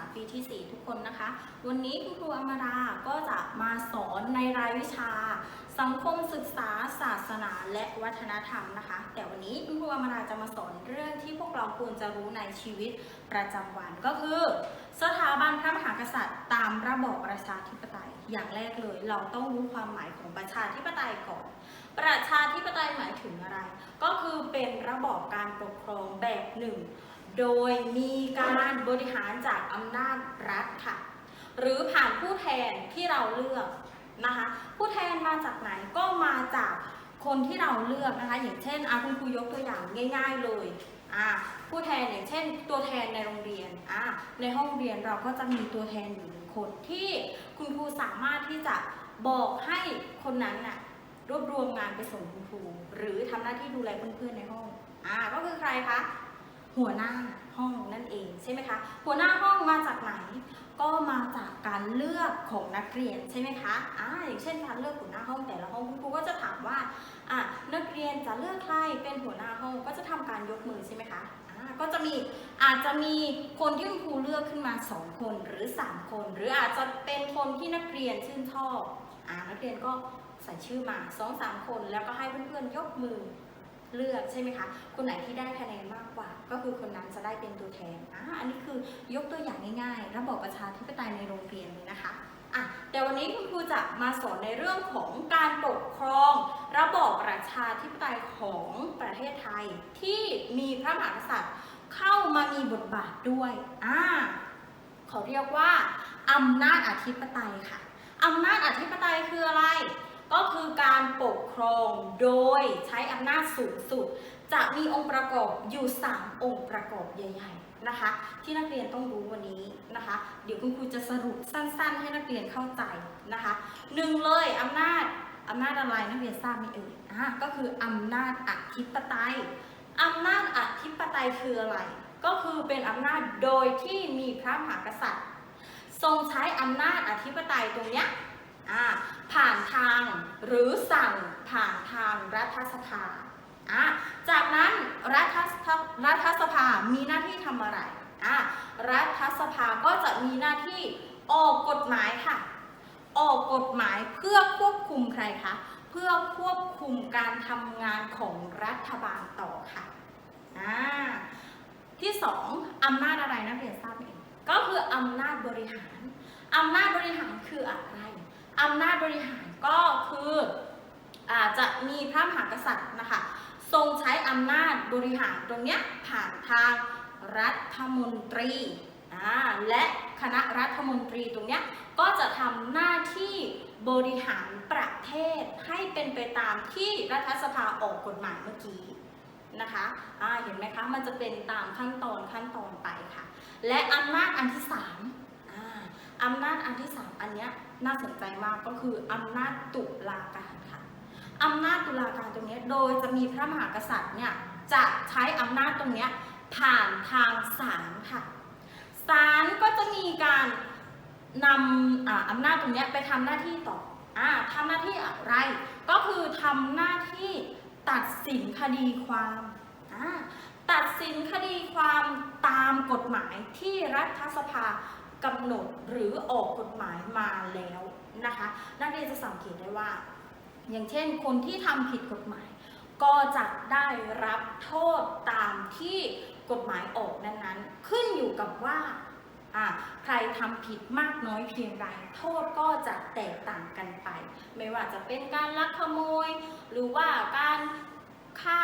าปีที่ 4 ทุกคนนะคะ วันนี้คุณครูอมราก็จะมาสอนในรายวิชา สังคมศึกษาศาสนาและวัฒนธรรมนะคะ แต่วันนี้คุณครูอมราจะมาสอนเรื่องที่พวกเราควรจะรู้ในชีวิตประจำวันก็คือ สถาบันพระมหากษัตริย์ ตามระบอบประชาธิปไตยอย่างแรกเลย เราต้องรู้ความหมายของประชาธิปไตยก่อนประชาธิปไตยหมายถึงอะไร ก็คือเป็นระบอบการปกครองแบบหนึ่ง โดยมีการบริหารจากอำนาจรัฐค่ะ หรือผ่านผู้แทนที่เราเลือกนะคะ ผู้แทนมาจากไหนก็มาจากคนที่เราเลือกนะคะ อย่างเช่นอาคุณครูยกตัวอย่างง่าย ๆเลยอ่าผู้แทนอย่างเช่น ตัวแทนในโรงเรียนอ่าในห้องเรียนเราก็จะมีตัวแทนอยู่หนึ่งคนที่คุณครูสามารถที่จะบอกให้คนนั้นน่ะรวบรวมงานไปส่งคุณครู หรือทำหน้าที่ดูแลเพื่อนๆในห้องอ่าก็คือใครคะ หัวหน้าห้องนั่นเองใช่ไหมคะ หัวหน้าห้องมาจากไหน ก็มาจากการเลือกของนักเรียนใช่ไหมคะอ่าอย่างเช่นการเลือกหัวหน้าห้องแต่ละห้องคุณครูก็จะถามว่าอะนักเรียนจะเลือกใครเป็นหัวหน้าห้องก็จะทำการยกมือใช่ไหมคะอ่าก็จะมีอาจจะมีคนที่คุณครูเลือกขึ้นมา 2 คนหรือ 3 คน หรืออาจจะเป็นคนที่นักเรียนชื่นชอบอ่านักเรียนก็ใส่ชื่อมา2อสามคนแล้วก็ให้เพื่อนๆยกมือ เลือกใช่ไหมคะ คนไหนที่ได้คะแนนมากกว่า ก็คือคนนั้นจะได้เป็นตัวแทนอ่าอันนี้คือยกตัวอย่างง่ายๆ ระบอบประชาธิปไตยในโรงเรียนเลยนะคะอะแต่วันนี้คุณครูจะมาสอนในเรื่องของการปกครอง ระบอบประชาธิปไตยของประเทศไทยที่มีพระมหากษัตริย์เข้ามามีบทบาทด้วยอ่าเขาเรียกว่าอำนาจอธิปไตยค่ะอำนาจอธิปไตยคืออะไร ก็คือการปกครองโดยใช้อำนาจสูงสุด จะมีองค์ประกอบอยู่ 3 องค์ประกอบใหญ่ๆนะคะ ที่นักเรียนต้องรู้วันนี้นะคะ เดี๋ยวคุณครูจะสรุปสั้น ๆ ให้นักเรียนเข้าใจนะคะหนึ่งเลยอำนาจอำนาจอะไรนักเรียนทราบไหมเอ่ยอะก็คืออำนาจอธิปไตยอำนาจอธิปไตยคืออะไร ก็คือเป็นอำนาจโดยที่มีพระมหากษัตริย์ ทรงใช้อำนาจอธิปไตยตรงเนี้ย ผ่านทางหรือสั่งผ่านทางรัฐสภา จากนั้นรัฐสภารัฐสภามีหน้าที่ทำอะไร รัฐสภาก็จะมีหน้าที่ออกกฎหมายค่ะ ออกกฎหมายเพื่อควบคุมใครคะ เพื่อควบคุมการทำงานของรัฐบาลต่อค่ะ ที่สองอำนาจอะไรนักเรียนทราบไหมเอ่ยก็คืออำนาจบริหาร อำนาจบริหารคืออะไร อำนาจบริหารก็คืออาจะมีพระมหากษัตริย์นะคะทรงใช้อำนาจบริหารตรงเนี้ยผ่านทางรัฐมนตรีและคณะรัฐมนตรีตรงเนี้ยก็จะทำหน้าที่บริหารประเทศให้เป็นไปตามที่รัฐสภาออกกฎหมายเมื่อกี้นะคะอ่าเห็นไหมคะ มันจะเป็นตามขั้นตอนขั้นตอนไปค่ะ และอำนาจอันที่สาม อ่าอำนาจอันที่สามอันเนี้ยน่าสนใจมากก็คืออำนาจตุลาการค่ะอำนาจตุลาการตรงนี้โดยจะมีพระมหากษัตริย์เนี่ยจะใช้อำนาจตรงเนี้ยผ่านทางศาลค่ะศาลก็จะมีการนำอาอำนาจตรงนี้ไปทำหน้าที่ต่ออ่าทำหน้าที่อะไร ก็คือทำหน้าที่ตัดสินคดีความตัดสินคดีความตามกฎหมายที่รัฐสภา กำหนดหรือออกกฎหมายมาแล้วนะคะ นักเรียนจะสังเกตได้ว่า อย่างเช่นคนที่ทำผิดกฎหมาย ก็จะได้รับโทษตามที่กฎหมายออกนั้นๆ ขึ้นอยู่กับว่าใครทำผิดมากน้อยเพียงไรโทษก็จะแตกต่างกันไป ไม่ว่าจะเป็นการลักขโมย หรือว่าการฆ่า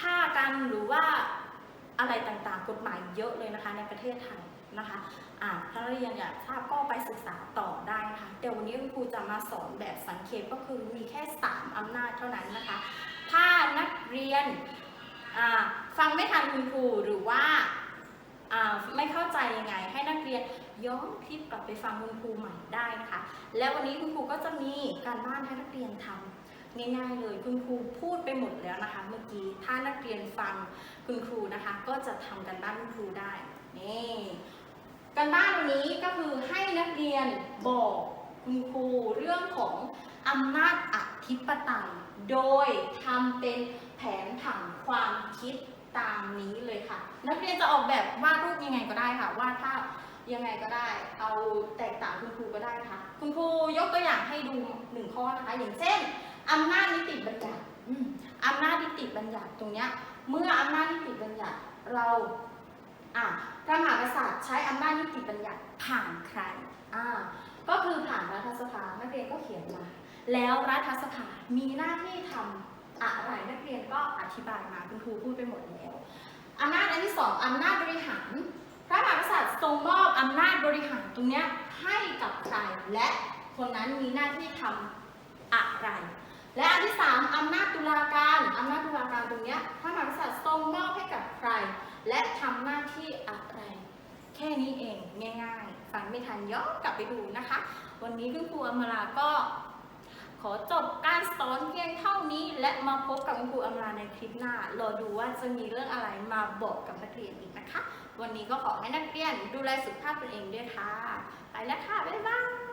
ฆ่ากันหรือว่าอะไรต่างๆ กฎหมายเยอะเลยนะคะในประเทศไทย นะคะอ่าถ้าเรียนอยากทราบก็ไปศึกษาต่อได้นะคะเดี๋ยววันนี้ครูจะมาสอนแบบสังเขปก็คือมีแค่ 3 อำนาจเท่านั้นนะคะ ถ้านักเรียนฟังไม่ทันคุณครูหรือว่าไม่เข้าใจยังไง ให้นักเรียนย้อนคลิปกลับไปฟังคุณครูใหม่ได้นะคะ แล้ววันนี้คุณครูก็จะมีการบ้านให้นักเรียนทำง่ายๆเลยคุณครูพูดไปหมดแล้วนะคะ เมื่อกี้ถ้านักเรียนฟังคุณครูนะคะ ก็จะทำกันบ้านคุณครูได้นี่ การบ้านวันนี้ก็คือให้นักเรียนบอกคุณครูเรื่องของอำนาจอธิปไตยโดยทำเป็นแผนผังความคิดตามนี้เลยค่ะ นักเรียนจะออกแบบวาดรูปยังไงก็ได้ค่ะวาดภาพยังไงก็ได้ เอาแตกต่างคุณครูก็ได้นะคะคุณครูยกตัวอย่างให้ดูหนึ่งข้อนะคะ อย่างเช่นอำนาจนิติบัญญัติอืมอำนาจนิติบัญญัติตรงเนี้ยเมื่ออำนาจนิติบัญญัติเรา อะพระมหากษัตริย์ใช้อำนาจนิติบัญญัติผ่านใครอ่าก็คือผ่านรัฐสภานักเรียนก็เขียนมาแล้วรัฐสภามีหน้าที่ทำอะไรนักเรียนก็อธิบายมาคุณครูพูดไปหมดแล้วอำนาจอันที่สองอำนาจบริหาร พระมหากษัตริย์ทรงมอบอำนาจบริหารตรงนี้ให้กับใครและคนนั้นมีหน้าที่ทำอะไร และอันที่สามอำนาจตุลาการอำนาจตุลาการตรงนี้พระมหากษัตริย์ทรงมอบให้กับใคร และทำหน้าที่อะไร แค่นี้เองง่ายๆ ฟังไม่ทันย้อนกลับไปดูนะคะ วันนี้คุณครูอมราก็ ขอจบการสอนเพียงเท่านี้ และมาพบกับคุณครูอมราในคลิปหน้ารอดูว่าจะมีเรื่องอะไรมาบอกกับนักเรียนอีกนะคะ วันนี้ก็ขอให้นักเรียนดูแลสุขภาพตนเองด้วยค่ะ ไปแล้วค่ะ บ๊ายบาย